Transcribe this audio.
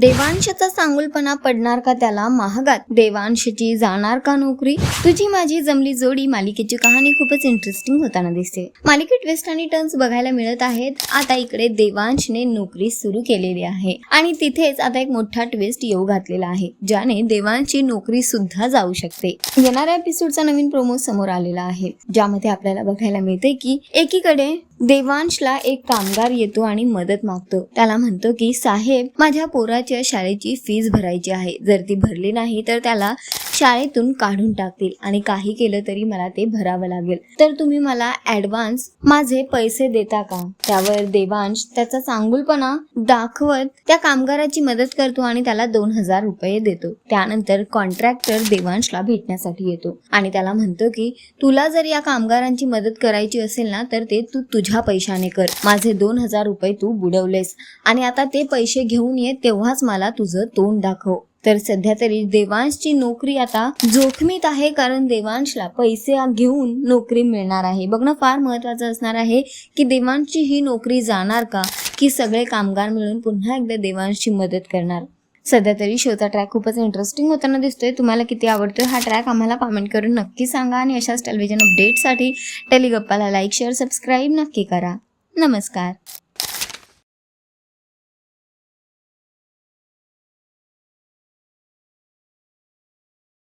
देवांशचा चांगुलपणा पडणार का त्याला महागात? देवांशची जाणार का नोकरी? तुझी माझी जमली जोडी मालिकेची कहाणी खूपच इंटरेस्टिंग होताना दिसते. मालिकेत ट्विस्ट आणि टर्न्स बघायला मिळत आहेत. आता इकडे देवांशने नोकरी सुरू केलेली आहे. आणि तिथेच आता एक मोठा ट्विस्ट येऊ घातलेला आहे ज्याने देवांची नोकरी सुद्धा जाऊ शकते. येणाऱ्या एपिसोडचा नवीन प्रोमो समोर आलेला आहे ज्यामध्ये आपल्याला बघायला मिळते की एकीकडे देवांशला एक कामगार येतो आणि मदत मागतो. त्याला म्हणतो की साहेब माझ्या पोराच्या शाळेची फीज भरायची आहे. जर ती भरली नाही तर त्याला शाळेतून काढून टाकतील. आणि काही केलं तरी मला ते भरावं लागेल. तर तुम्ही मला ऍडव्हान्स माझे पैसे देता का? त्यावर देवांश त्याचा चांगुलपणा दाखवत त्या कामगाराची मदत करतो आणि त्याला दोन हजार रुपये देतो. त्यानंतर कॉन्ट्रॅक्टर देवांशला भेटण्यासाठी येतो. आणि त्याला म्हणतो की तुला जर या कामगारांची मदत करायची असेल ना तर ते तू तुझ्या पैशाने कर. माझे दोन हजार रुपये तू बुडवलेस. आणि आता ते पैसे घेऊन ये तेव्हाच मला तुझं तोंड दाखव. तर सध्या तरी देवांशची नोकरी आता जोखमीत आहे कारण देवांशला पैसे घेऊन नोकरी मिळणार आहे. बघणं फार महत्वाचं असणार आहे की देवांशची ही नोकरी जाणार का की सगळे कामगार मिळून पुन्हा एकदा देवांशची मदत करणार? सध्या तरी शोचा ट्रॅक खूपच इंटरेस्टिंग होताना दिसतोय. तुम्हाला किती आवडतोय हा ट्रॅक आम्हाला कमेंट करून नक्की सांगा आणि अशाच टेलिव्हिजन अपडेटसाठी टेलिगप्पाला लाईक शेअर सबस्क्राईब नक्की करा. नमस्कार.